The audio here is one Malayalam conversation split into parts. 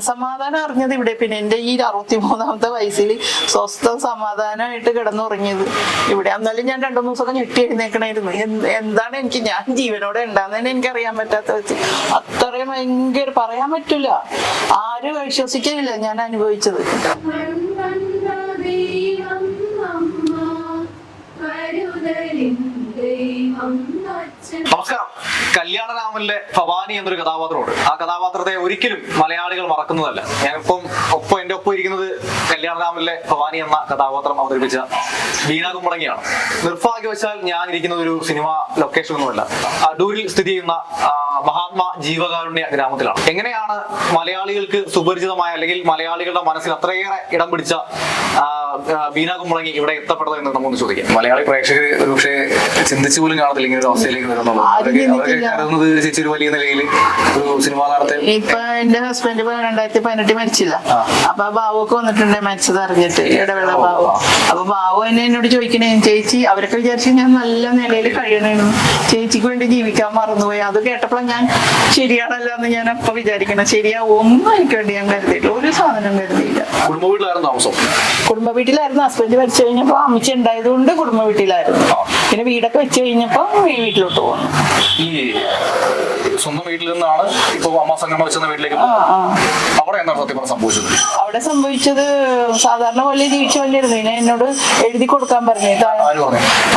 മനസമാധാനം അറിഞ്ഞത് ഇവിടെ. പിന്നെ എന്റെ ഈ അറുപത്തി മൂന്നാമത്തെ വയസ്സിൽ സ്വസ്ഥം സമാധാനമായിട്ട് കിടന്നുറങ്ങിയത്. ഇവിടെ എന്നാലും ഞാൻ രണ്ടു മൂന്ന് ദിവസമൊക്കെ ഞെട്ടി എഴുന്നേക്കണായിരുന്നു. എന്ത് എന്താണ് എനിക്ക് ഞാൻ ജീവനോടെ ഉണ്ടാകുന്നതെന്ന് എനിക്ക് അറിയാൻ പറ്റാത്ത വെച്ച്. അത്രയും ഭയങ്കര പറയാൻ പറ്റില്ല ആരും വിശ്വസിക്കാനില്ല ഞാൻ അനുഭവിച്ചത്. നമസ്കാരം. കല്യാണരാമനിലെ ഭവാനി എന്നൊരു കഥാപാത്രമുണ്ട്. ആ കഥാപാത്രത്തെ ഒരിക്കലും മലയാളികൾ മറക്കുന്നതല്ല. ഞാനിപ്പം ഒപ്പം എന്റെ ഒപ്പം ഇരിക്കുന്നത് കല്യാണരാമനിലെ ഭവാനി എന്ന കഥാപാത്രം അവതരിപ്പിച്ച വീണ കുമ്പളങ്ങിയാണ്. നിർഭാഗ്യവശാൽ ഞാൻ ഇരിക്കുന്ന ഒരു സിനിമ ലൊക്കേഷൻ ഒന്നുമല്ല അടൂരിൽ സ്ഥിതി ചെയ്യുന്ന മഹാത്മാ ജീവകാരുണ്യ ഗ്രാമത്തിലാണ്. എങ്ങനെയാണ് മലയാളികൾക്ക് സുപരിചിതമായ അല്ലെങ്കിൽ മലയാളികളുടെ മനസ്സിൽ അത്രയേറെ ഇടം പിടിച്ച ആ, കുമ്പളങ്ങി ഇവിടെ എത്തപ്പെട്ടത് എന്ന് നമുക്കൊന്ന് ചോദിക്കാം. മലയാളി പ്രേക്ഷകർ ഒരു പക്ഷേ ചിന്തിച്ചു പോലും കാണത്തില്ല ഇങ്ങനെ ഒരു അവസ്ഥയിലേക്ക് വരുന്നുള്ളത് ചേച്ചി ഒരു വലിയ നിലയിൽ ഒരു സിനിമാ നടത്തെ ഇപ്പൊ എന്റെ ഹസ്ബൻഡ് രണ്ടായിരത്തി പതിനെട്ടിൽ മരിച്ചില്ല. ആ. അപ്പൊ ബാബുക്ക് വന്നിട്ടുണ്ട് മരിച്ചത് അറിഞ്ഞിട്ട് ഇടവേള ബാബു അപ്പൊ ബാബു എന്നെ എന്നോട് ചോദിക്കണേ ചേച്ചി അവരൊക്കെ വിചാരിച്ചു ഞാൻ നല്ല നിലയിൽ കഴിയണേന്ന് ചേച്ചിക്ക് വേണ്ടി ജീവിക്കാൻ മറന്നുപോയി. അത് കേട്ടപ്പോൾ ഞാൻ ശരിയാണല്ലോ എന്ന് ഞാൻ അപ്പൊ വിചാരിക്കണം. ശരിയാ ഒന്നും എനിക്ക് വേണ്ടി ഞാൻ കരുതിയില്ല ഒരു സാധനം കരുതിയില്ല. കുടുംബ വീട്ടിലായിരുന്നു താമസം? കുടുംബ വീട്ടിലായിരുന്നു. ഹസ്ബൻഡ് മരിച്ചു കഴിഞ്ഞപ്പോ അമ്മച്ചി ഉണ്ടായതുകൊണ്ട് കുടുംബ വീട്ടിലായിരുന്നു. പിന്നെ വീടൊക്കെ വെച്ച് കഴിഞ്ഞപ്പോ വീട്ടിലോട്ട് പോകുന്നു സ്വന്തം വീട്ടിൽ നിന്നാണ് ഇപ്പൊ അമ്മ സംഘം വെച്ചെന്ന വീട്ടിലേക്ക് പോകുന്നത്. അവിടെ എന്താണ് സത്യം സംഭവിച്ചത്? അവിടെ സംഭവിച്ചത് സാധാരണ പോലെ ജീവിച്ചു വന്നിരുന്നു ഇതിനെ എന്നോട് എഴുതി കൊടുക്കാൻ പറഞ്ഞു.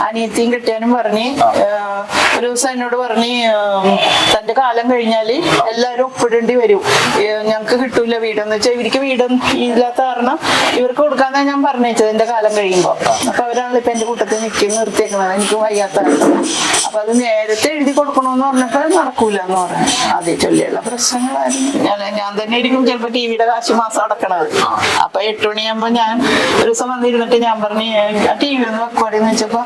അനിയത്തിയും കിട്ടിയാനും പറഞ്ഞ്. ഒരു ദിവസം എന്നോട് പറഞ്ഞ് തന്റെ കാലം കഴിഞ്ഞാൽ എല്ലാരും ഒപ്പിടേണ്ടി വരും. ഞങ്ങക്ക് കിട്ടൂല വീടെന്ന് വെച്ചാൽ ഇവർക്ക് വീട് ഇല്ലാത്ത കാരണം ഇവർക്ക് കൊടുക്കാന്നാ ഞാൻ പറഞ്ഞേച്ചത് എന്റെ കാലം കഴിയുമ്പോ. അപ്പൊ അവരാണ് ഇപ്പൊ എന്റെ കൂട്ടത്തിൽ നിൽക്കി നിർത്തിയേക്കുന്നത്. എനിക്ക് വയ്യാത്ത. അപ്പൊ അത് നേരത്തെ എഴുതി കൊടുക്കണമെന്ന് പറഞ്ഞപ്പോ നടക്കൂല എന്ന് പറഞ്ഞു. അതേ ചൊല്ലിയുള്ള പ്രശ്നങ്ങളായിരുന്നു. ഞാൻ ഞാൻ തന്നെ ആയിരിക്കും ചിലപ്പോ ടി വിയുടെ കാശ് മാസം അടക്കണത്. അപ്പൊ എട്ട് മണിയാകുമ്പോ ഞാൻ ഒരു ദിവസം വന്നിരുന്നിട്ട് ഞാൻ പറഞ്ഞു ടി വി ഒന്ന് വെക്കുവാടിന്ന് വെച്ചപ്പോ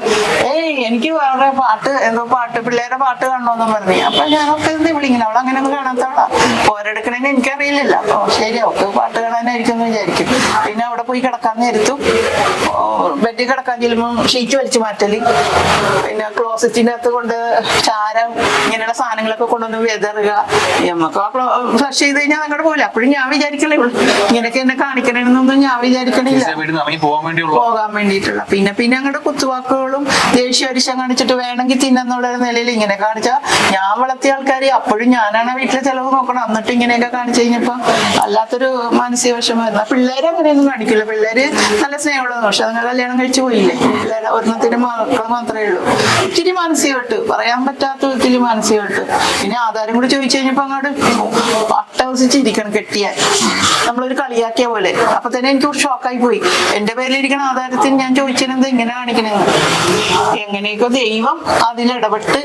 ഏയ് എനിക്ക് വേറെ പാട്ട് എന്തോ പാട്ട് പിള്ളേരെ പാട്ട് കാണണമെന്ന് പറഞ്ഞു. അപ്പൊ ഞാനൊക്കെ എന്ത് വിളിക്കണം അവൾ അങ്ങനെ ഒന്നും കാണാത്തവളാ. പോരെടുക്കണേന്ന് എനിക്കറിയില്ല അപ്പൊ ശരി ഒക്കെ പാട്ട് കാണാനായിരിക്കും എന്ന് വിചാരിക്കും. പിന്നെ അവിടെ പോയി കിടക്കാൻ നേരത്തും ബെഡിൽ കിടക്കാൻ ചെല്ലുമ്പോൾ ഷീറ്റ് വലിച്ചു മാറ്റൽ. പിന്നെ ക്ലോസറ്റിന്റെ അകത്ത് കൊണ്ട് ചാരം ഇങ്ങനെയുള്ള സാധനങ്ങളൊക്കെ കൊണ്ടുവന്ന് വിതറുക. നമുക്ക് ഫ്ലഷ് ചെയ്ത് കഴിഞ്ഞാൽ അങ്ങോട്ട് പോകില്ല അപ്പോഴും ഞാൻ വിചാരിക്കണേ ഉള്ളൂ. ഇങ്ങനെയൊക്കെ എന്നെ കാണിക്കണമെന്നൊന്നും ഞാൻ വിചാരിക്കണില്ല. പോകാൻ വേണ്ടിയിട്ടുള്ള. പിന്നെ പിന്നെ അങ്ങോട്ട് കുത്തുവാക്കുകളും ദേഷ്യ അരിശം കാണിച്ചിട്ട് വേണമെങ്കിൽ തിന്നെന്നുള്ള നിലയിൽ ഇങ്ങനെ കാണിച്ചാൽ ഞാൻ വളർത്തിയ ആൾക്കാർ അപ്പോഴും ഞാനാണ് വീട്ടിലെ ചെലവ് നോക്കണം എന്നിട്ട് ഇങ്ങനെയൊക്കെ കാണിച്ചു കഴിഞ്ഞപ്പോ അല്ലാത്തൊരു മാനസിക വിഷമായിരുന്നു പിള്ളേരെ അങ്ങനെയൊന്നും കാണിക്കില്ല. പിള്ളേര് നല്ല സ്നേഹമുള്ളതാണ് പക്ഷെ അതുങ്ങൾ കല്യാണം കഴിച്ചു പോയില്ലേ? പിള്ളേരെ ഒരെണ്ണത്തിന്റെ മക്കൾ മാത്രമേ ഉള്ളൂ. ഒത്തിരി മാനസികമായിട്ട് പറയാൻ പറ്റാത്ത ഒത്തിരി മാനസികമായിട്ട് പിന്നെ ആധാരം കൂടി ചോദിച്ചു കഴിഞ്ഞപ്പോ അങ്ങോട്ട് അട്ടവസിച്ചിരിക്കണം കെട്ടിയാൽ നമ്മളൊരു കളിയാക്കിയ പോലെ. അപ്പൊ തന്നെ എനിക്ക് ഒരു ഷോക്കായി പോയി. എന്റെ പേരിലിരിക്കണ ആധാരത്തിൽ ഞാൻ ചോദിച്ചിരുന്നത് എങ്ങനെ കാണിക്കണെന്ന് എങ്ങനെയൊക്കെ ദൈവം അതിലിടപെട്ട്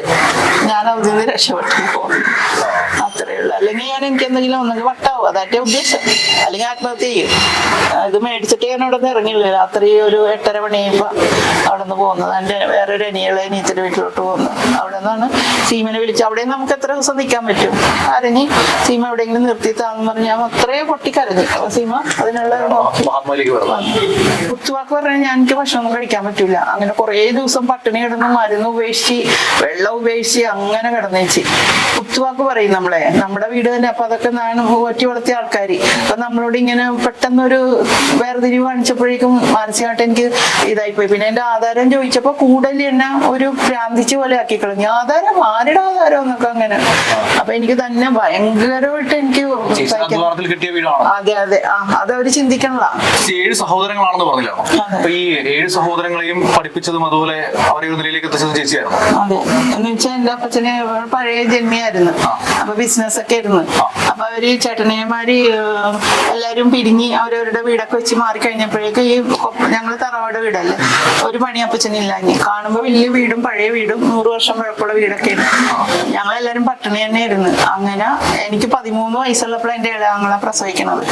ഞാൻ അതിൽ നിന്ന് രക്ഷപ്പെട്ടു പോകുന്നു അത്രേ ഉള്ളൂ. അല്ലെങ്കിൽ ഞാൻ എനിക്ക് എന്തെങ്കിലും ഒന്നെങ്കിൽ വട്ടാവും. അതാറ്റേ ഉദ്ദേശം. അല്ലെങ്കിൽ ആത്മഹത്യ ചെയ്യും. ഇത് മേടിച്ചിട്ട് ഞാൻ അവിടെ നിന്ന് ഇറങ്ങിയില്ല. രാത്രി ഒരു എട്ടര മണിയായപ്പോ അവിടെ നിന്ന് പോകുന്നത്. എന്റെ വേറൊരു അനിയളെ അനിയത്തിന്റെ വീട്ടിലോട്ട് പോകുന്നു. അവിടെ നിന്നാണ് സീമനെ വിളിച്ച് അവിടെ നമുക്ക് എത്ര ദിവസം നിൽക്കാൻ പറ്റും? കരഞ്ഞ് സീമ എവിടെയെങ്കിലും നിർത്തിത്താന്ന് പറഞ്ഞ് ഞാൻ അത്രേ പൊട്ടിക്കരഞ്ഞു. അപ്പൊ സീമ അതിനുള്ള കുത്തുവാക്ക് പറഞ്ഞാൽ ഞാൻ എനിക്ക് ഭക്ഷണം കഴിക്കാൻ പറ്റൂല. അങ്ങനെ കുറേ ദിവസം പട്ടിണി കിടന്ന് മരുന്ന് ഉപേക്ഷിച്ച് വെള്ളം ഉപേക്ഷിച്ച് അങ്ങനെ കിടന്നേച്ച്. കുത്തുവാക്ക് പറയും നമ്മളെ നമ്മുടെ വീട് തന്നെ അപ്പൊ അതൊക്കെ നാണ് ഒറ്റി വളർത്തിയ ആൾക്കാർ അപ്പൊ നമ്മളോട് ഇങ്ങനെ പെട്ടെന്നൊരു വേർതിരിവ് കാണിച്ചപ്പോഴേക്കും മാനസികമായിട്ട് എനിക്ക് ഇതായിപ്പോയി. പിന്നെ എന്റെ ആധാരം ചോദിച്ചപ്പോ കൂടുതൽ എന്നെ ഒരു ഭ്രാന്തിച്ച് പോലെ ആക്കി കളഞ്ഞു. ആധാരം ആരുടെ ആധാരം എന്നൊക്കെ അങ്ങനെ. അപ്പൊ എനിക്ക് തന്നെ ഭയങ്കരമായിട്ട് എനിക്ക് അതെ അതെ. ആ അതവര് ചിന്തിക്കണതാ. ഏഴ് സഹോദരങ്ങളാണെന്ന്. അപ്പൊ ഈ ഏഴ് സഹോദരങ്ങളെയും പഠിപ്പിച്ചതും അതുപോലെ അവരെ ഒരു നിലയിലേക്ക് എത്തിച്ചതും ചേച്ചിയായിരുന്നു. അതെ. എന്ന് വെച്ചാൽ എന്റെ അപ്പച്ചന് പഴയ ജന്മിയായിരുന്നു. അപ്പൊ ബിസിനസ് ഒക്കെ ആയിരുന്നു. അപ്പൊ അവർ ചേട്ടനേമാര് എല്ലാരും പിരിഞ്ഞ് അവരവരുടെ വീടൊക്കെ വെച്ച് മാറി കഴിഞ്ഞപ്പോഴേക്ക് ഈ ഞങ്ങൾ തറവാട് വീടല്ലേ? ഒരു പണി അപ്പച്ചനില്ല കാണുമ്പോ വലിയ വീടും പഴയ വീടും നൂറ് വർഷം പഴക്കമുള്ള വീടൊക്കെയാണ് ഞങ്ങളെല്ലാരും പട്ടിണി തന്നെയായിരുന്നു. അങ്ങനെ എനിക്ക് പതിമൂന്ന് വയസ്സുള്ളപ്പോഴാണ് എന്റെ ഇളയാങ്ങളെ പ്രസവിക്കണത്.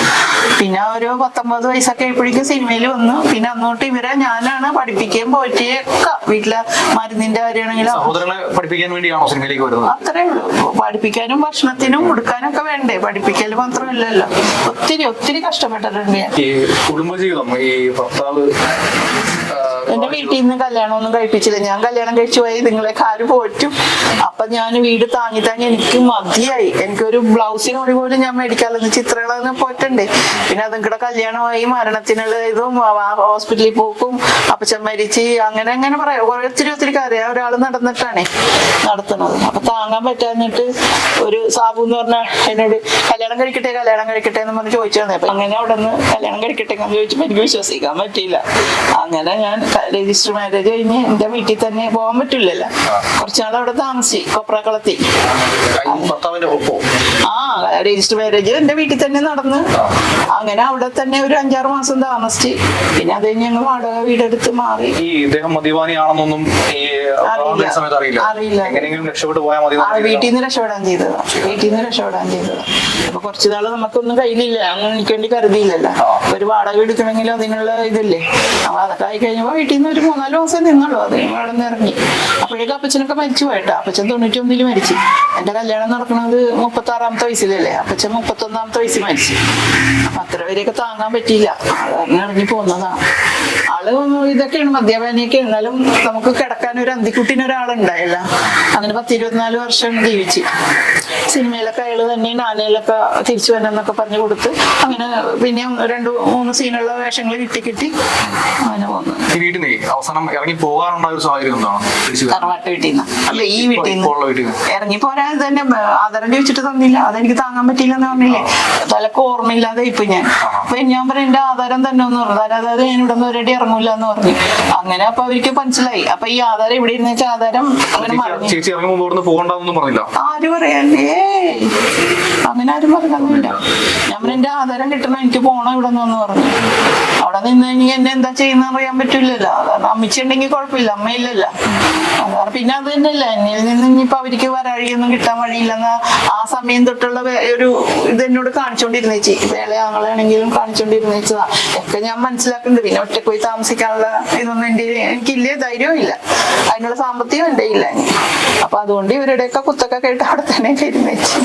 പിന്നെ ഒരു പത്തൊമ്പത് വയസ്സൊക്കെ ആയപ്പോഴേക്കും സിനിമയിൽ വന്നു. പിന്നെ അന്നോട്ട് ഇവരെ ഞാനാണ് പഠിപ്പിക്കുകയും പോറ്റിയൊക്കെ വീട്ടിലെ മരുന്നിന്റെ കാര്യമാണെങ്കിലും പഠിപ്പിക്കാൻ വേണ്ടിയാണോ സിനിമയിലേക്ക് വരുന്നത്? അത്രേ ഉള്ളൂ. പഠിപ്പിക്കാനും ഭക്ഷണത്തിനും കൊടുക്കാനൊക്കെ വേണ്ടേ? പഠിപ്പിക്കൽ മാത്രമല്ലല്ലോ. ഒത്തിരി ഒത്തിരി കഷ്ടപ്പെട്ടിട്ടുണ്ട് ഞാൻ. കുടുംബജീവിതം ഈ ഭർത്താവ് എന്റെ വീട്ടിൽ നിന്ന് കല്യാണം ഒന്നും കഴിപ്പിച്ചില്ല. ഞാൻ കല്യാണം കഴിച്ചു പോയി നിങ്ങളെ കാര് പോറ്റും? അപ്പൊ ഞാൻ വീട് താങ്ങി താങ്ങി എനിക്ക് മതിയായി. എനിക്കൊരു ബ്ലൗസിന് ഒരു പോലും ഞാൻ മേടിക്കാമെന്ന് ചിത്രങ്ങളൊന്നും പോറ്റണ്ടേ പിന്നെ അതും കൂടെ കല്യാണമായി മരണത്തിനുള്ള ഇതും ഹോസ്പിറ്റലിൽ പോക്കും അപ്പച്ചൻ മരിച്ച് അങ്ങനെ അങ്ങനെ പറയാം. ഒത്തിരി ഒത്തിരി കാര്യം ഒരാൾ നടന്നിട്ടാണേ നടത്തുന്നത്. അപ്പൊ താങ്ങാൻ പറ്റാഞ്ഞിട്ട് ഒരു സാബു എന്ന് പറഞ്ഞ എന്നോട് കല്യാണം കഴിക്കട്ടെ കല്യാണം കഴിക്കട്ടെ എന്ന് പറഞ്ഞ് ചോദിച്ചാണ് അപ്പൊ അങ്ങനെ അവിടെ നിന്ന് കല്യാണം കഴിക്കട്ടെ എന്ന് ചോദിച്ചപ്പോ എനിക്ക് വിശ്വസിക്കാൻ പറ്റിയില്ല. അങ്ങനെ ഞാൻ രജിസ്റ്റർ മാരേജ് കഴിഞ്ഞ് എന്റെ വീട്ടിൽ തന്നെ പോകാൻ പറ്റില്ലല്ലോ. കുറച്ചാൾ അവിടെ താമസി കൊപ്രാക്കളത്തി. ആ രജിസ്റ്റർ മാരേജ് എന്റെ വീട്ടിൽ തന്നെ നടന്ന്. അങ്ങനെ അവിടെ തന്നെ ഒരു അഞ്ചാറ് മാസം താമസിച്ച്. പിന്നെ അത് കഴിഞ്ഞ് ഞങ്ങൾ വാടക വീടെടുത്ത് മാറി. ഈ ഇദ്ദേഹം മദ്യപാനിയാണെന്നൊന്നും അറിയില്ല. എങ്ങനെയെങ്കിലും രക്ഷപ്പെട്ടു പോയാൽ മതി വീട്ടിൽ നിന്ന് രക്ഷപ്പെടാൻ ചെയ്തതാ. വീട്ടിൽ നിന്ന് രക്ഷപ്പെടാൻ ചെയ്തതാ. അപ്പൊ കുറച്ചു നാൾ നമുക്കൊന്നും കയ്യിലില്ല അങ്ങനെ എനിക്ക് വേണ്ടി കരുതിയില്ലല്ലോ. ഒരു വാടക എടുക്കണമെങ്കിലും അതിനുള്ള ഇതില്ലേ? അപ്പൊ അതൊക്കെ ആയി കഴിഞ്ഞപ്പോ വീട്ടിൽ നിന്ന് ഒരു മൂന്നാൽ മാസം നിന്നുള്ളൂ അത് അവിടെ ഇറങ്ങി. അപ്പോഴേക്കും അപ്പച്ചനൊക്കെ മരിച്ചു പോയിട്ടാ. അപ്പച്ചൻ തൊണ്ണൂറ്റി ഒന്നിൽ മരിച്ചു. എന്റെ കല്യാണം നടക്കുന്നത് മുപ്പത്തി ആറാമത്തെ വയസ്സിലല്ലേ? അപ്പച്ചൻ മുപ്പത്തി ഒന്നാമത്തെ വയസ്സിൽ മരിച്ചു. അപ്പൊ അത്ര വരെയൊക്കെ താങ്ങാൻ പറ്റിയില്ല. ഇറങ്ങി പോന്നതാണ്. ആൾ ഇതൊക്കെയാണ് മദ്യപാനിയൊക്കെ. എന്നാലും നമുക്ക് കിടക്കാൻ ഒരു അന്തിക്കുട്ടിന് ഒരാളുണ്ടായില്ല. അങ്ങനെ പത്ത് ഇരുപത്തിനാല് വർഷം ജീവിച്ച്. സിനിമയിലൊക്കെ അയാൾ തന്നെ ആനയിലൊക്കെ തിരിച്ചു വരണമെന്നൊക്കെ പറഞ്ഞു കൊടുത്ത് അങ്ങനെ പിന്നെ രണ്ട് മൂന്ന് സീനുള്ള വേഷങ്ങൾ കിട്ടി കിട്ടി അങ്ങനെ പോന്നു. ഈ വീട്ടിൽ അവസാനം ഇറങ്ങി പോകാറുണ്ടായ ഒരു സാഹചര്യം എന്താണ്? തിരിച്ചു തറവാട്ട് വീട്ടിൽ നിന്ന് അല്ല ഈ വീട്ടിൽ നിന്ന്. ഇറങ്ങി പോരാൻ തന്നെ ആധാരം ചോദിച്ചിട്ട് തന്നില്ല. അതെനിക്ക് താങ്ങാൻ പറ്റില്ല എന്ന് പറഞ്ഞില്ലേ? തലക്ക് ഓർമ്മയില്ലാതെ ഇപ്പൊ ഞാൻ. അപ്പൊ ഞാൻ പറയാം എന്റെ ആധാരം തന്നെ ഒന്ന് പറഞ്ഞു അതായത് ഞാൻ ഇവിടെ നിന്ന് ഒരടി ഇറങ്ങൂല എന്ന് പറഞ്ഞു. അങ്ങനെ അപ്പൊ അവർക്ക് മനസ്സിലായി. അപ്പൊ ഈ ആധാരം ഇവിടെ ഇരുന്ന് വെച്ചാൽ ആധാരം അങ്ങനെ മറിഞ്ഞു. ചേച്ചി ഇറങ്ങി മുമ്പ് പോകണ്ടെന്നൊന്നും പറഞ്ഞില്ല. ആര് പറയാല്ലേ അങ്ങനെ ആരും പറഞ്ഞൊന്നുമില്ല ഞാൻ എന്റെ ആധാരം കിട്ടണം എനിക്ക് പോണം ഇവിടെ നിന്ന് പറഞ്ഞു. അവിടെ നിന്ന് ഇനി എന്നെ എന്താ ചെയ്യുന്ന അറിയാൻ പറ്റില്ലല്ലോ. കാരണം അമ്മച്ചി ഉണ്ടെങ്കിൽ കുഴപ്പമില്ല അമ്മയില്ലല്ലോ അതാണ് പിന്നെ അത് തന്നെയല്ല. എന്നിൽ നിന്ന് ഇനിയിപ്പൊ അവർക്ക് വരാഴിയൊന്നും കിട്ടാൻ വഴിയില്ലെന്ന് ആ സമയം തൊട്ടുള്ള ഒരു ഇത് എന്നോട് കാണിച്ചോണ്ടിരുന്നേച്ചി വേള ആണെങ്കിലും കാണിച്ചോണ്ടിരുന്നേച്ചതാ. ഒക്കെ ഞാൻ മനസ്സിലാക്കുന്നുണ്ട്. പിന്നെ ഒറ്റ പോയി താമസിക്കാനുള്ള ഇതൊന്നും എന്റെ എനിക്കില്ല ധൈര്യവും ഇല്ല അതിനുള്ള സാമ്പത്തികം എന്റെ ഇല്ല അപ്പൊ അതുകൊണ്ട് ഇവരുടെയൊക്കെ കുത്തൊക്കെ കേട്ട് അവിടെ തന്നെ ഇരുന്നേച്ചി